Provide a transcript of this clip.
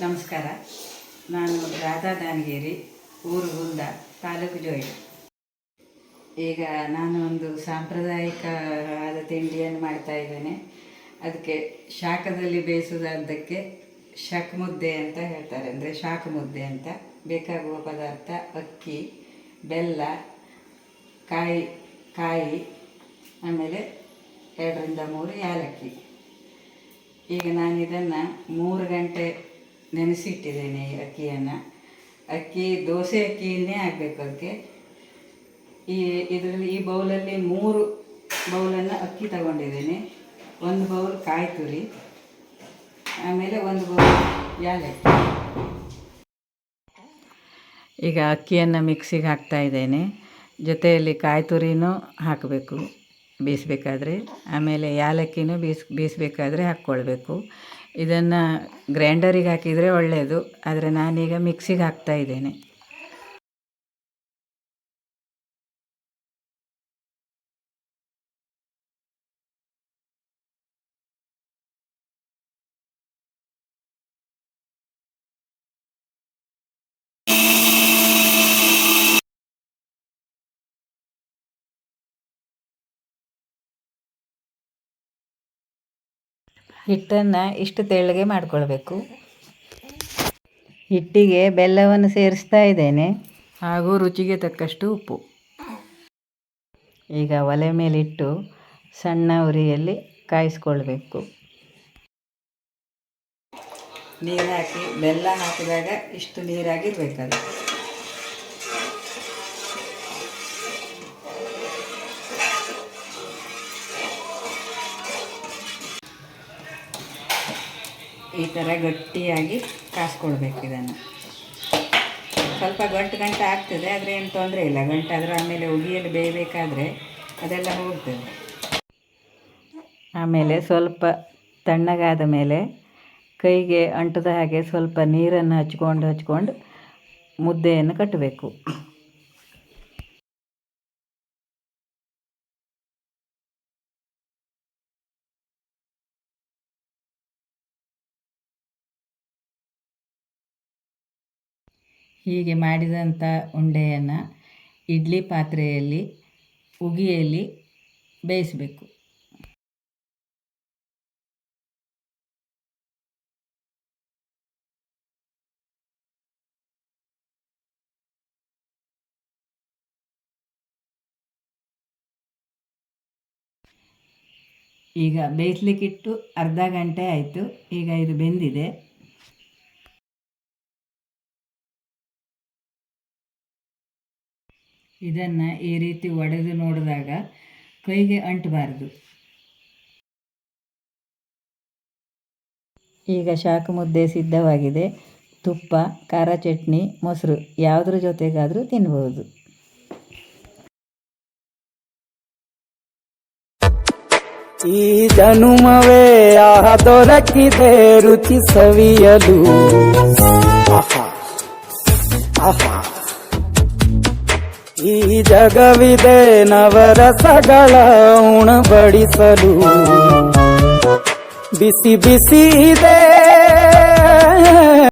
ನಮಸ್ಕಾರ. ನಾನು ರಾಧಾ ದಾನಗೇರಿ, ಊರು ಗುಂದ, ತಾಲೂಕು ಜೋಯಿ ಈಗ ನಾನು ಒಂದು ಸಾಂಪ್ರದಾಯಿಕ ಆದ ತಿಂಡಿಯನ್ನು ಮಾಡ್ತಾ ಇದ್ದೇನೆ. ಅದಕ್ಕೆ ಶಾಖದಲ್ಲಿ ಬೇಯಿಸೋದಕ್ಕೆ ಶಕ್ ಮುದ್ದೆ ಅಂತ ಹೇಳ್ತಾರೆ. ಅಂದರೆ ಶಾಖ ಮುದ್ದೆ ಅಂತ. ಬೇಕಾಗುವ ಪದಾರ್ಥ ಅಕ್ಕಿ, ಬೆಲ್ಲ, ಕಾಯಿ ಕಾಯಿ, ಆಮೇಲೆ ಎರಡರಿಂದ ಮೂರು ಏಲಕ್ಕಿ ಈಗ ನಾನು ಇದನ್ನು ಮೂರು ಗಂಟೆ ನೆನೆಸಿಟ್ಟಿದ್ದೇನೆ ಅಕ್ಕಿಯನ್ನು. ಅಕ್ಕಿ, ದೋಸೆ ಅಕ್ಕಿಯನ್ನೇ ಆಗಬೇಕು ಅದಕ್ಕೆ. ಈ ಇದರಲ್ಲಿ ಈ ಬೌಲಲ್ಲಿ ಮೂರು ಬೌಲನ್ನು ಅಕ್ಕಿ ತಗೊಂಡಿದ್ದೇನೆ. ಒಂದು ಬೌಲ್ ಕಾಯಿ ತುರಿ, ಆಮೇಲೆ ಒಂದು ಬೌಲ್ ಯಾಲಕ್ಕಿ. ಈಗ ಅಕ್ಕಿಯನ್ನು ಮಿಕ್ಸಿಗೆ ಹಾಕ್ತಾ ಇದ್ದೇನೆ. ಜೊತೆಯಲ್ಲಿ ಕಾಯಿ ತುರಿನೂ ಹಾಕಬೇಕು ಬೀಸಬೇಕಾದ್ರೆ ಆಮೇಲೆ ಯಾಲಕ್ಕಿನೂ ಬೀಸ್ ಬೀಸಬೇಕಾದ್ರೆ ಹಾಕ್ಕೊಳ್ಬೇಕು. ಇದನ್ನು ಗ್ರೈಂಡರಿಗೆ ಹಾಕಿದರೆ ಒಳ್ಳೆಯದು ಆದರೆ ನಾನೀಗ ಮಿಕ್ಸಿಗೆ ಹಾಕ್ತಾ ಇದ್ದೇನೆ. ಹಿಟ್ಟನ್ನು ಇಷ್ಟು ತೆಳ್ಳಗೆ ಮಾಡಿಕೊಳ್ಬೇಕು. ಹಿಟ್ಟಿಗೆ ಬೆಲ್ಲವನ್ನು ಸೇರಿಸ್ತಾ ಇದ್ದೇನೆ ಹಾಗೂ ರುಚಿಗೆ ತಕ್ಕಷ್ಟು ಉಪ್ಪು. ಈಗ ಒಲೆ ಮೇಲಿಟ್ಟು ಸಣ್ಣ ಉರಿಯಲ್ಲಿ ಕಾಯಿಸ್ಕೊಳ್ಬೇಕು. ನೀರು ಹಾಕಿ ಬೆಲ್ಲ ಹಾಕಿದಾಗ ಇಷ್ಟು ನೀರಾಗಿರ್ಬೇಕದು ಈ ಥರ ಗಟ್ಟಿಯಾಗಿ ಕಾಸ್ಕೊಳ್ಬೇಕು ಇದನ್ನು. ಸ್ವಲ್ಪ ಗಂಟು ಗಂಟು ಆಗ್ತದೆ, ಆದರೆ ಏನು ತೊಂದರೆ ಇಲ್ಲ. ಗಂಟು ಆದರೆ ಆಮೇಲೆ ಉಗಿಯಲ್ಲಿ ಬೇಯಬೇಕಾದ್ರೆ ಅದೆಲ್ಲ ಹೋಗ್ತದೆ. ಆಮೇಲೆ ಸ್ವಲ್ಪ ತಣ್ಣಗಾದ ಮೇಲೆ ಕೈಗೆ ಅಂಟದ ಹಾಗೆ ಸ್ವಲ್ಪ ನೀರನ್ನು ಹಚ್ಕೊಂಡು ಹಚ್ಕೊಂಡು ಮುದ್ದೆಯನ್ನು ಕಟ್ಟಬೇಕು. ಹೀಗೆ ಮಾಡಿದಂಥ ಉಂಡೆಯನ್ನು ಇಡ್ಲಿ ಪಾತ್ರೆಯಲ್ಲಿ, ಉಗಿಯಲ್ಲಿ ಬೇಯಿಸಬೇಕು. ಈಗ ಬೇಯಿಸ್ಲಿಕ್ಕಿಟ್ಟು ಅರ್ಧ ಗಂಟೆ ಆಯಿತು. ಈಗ ಇದು ಬೆಂದಿದೆ. ಇದನ್ನು ಈ ರೀತಿ ಒಡೆದು ನೋಡಿದಾಗ ಕೈಗೆ ಅಂಟಬಾರ್ದು. ಈಗ ಶಾಖ ಮುದ್ದೆ ಸಿದ್ಧವಾಗಿದೆ. ತುಪ್ಪ ಖಾರ ಚಟ್ನಿ ಮೊಸರು ಯಾವುದ್ರ ಜೊತೆಗಾದರೂ ತಿನ್ಬೋದು. ಈ ಜನುಮವೇ ಆಹ ದೊರಕಿದೆ ರುಚಿ ಸವಿಯಲು ಆಹಾ ಆಹಾ. ಈ ಜಗವಿದೆ ನವರಸಗಳ ಉಣಬಡಿಸಲು. ಬಿಸಿ ಬಿಸಿ ಇದೆ.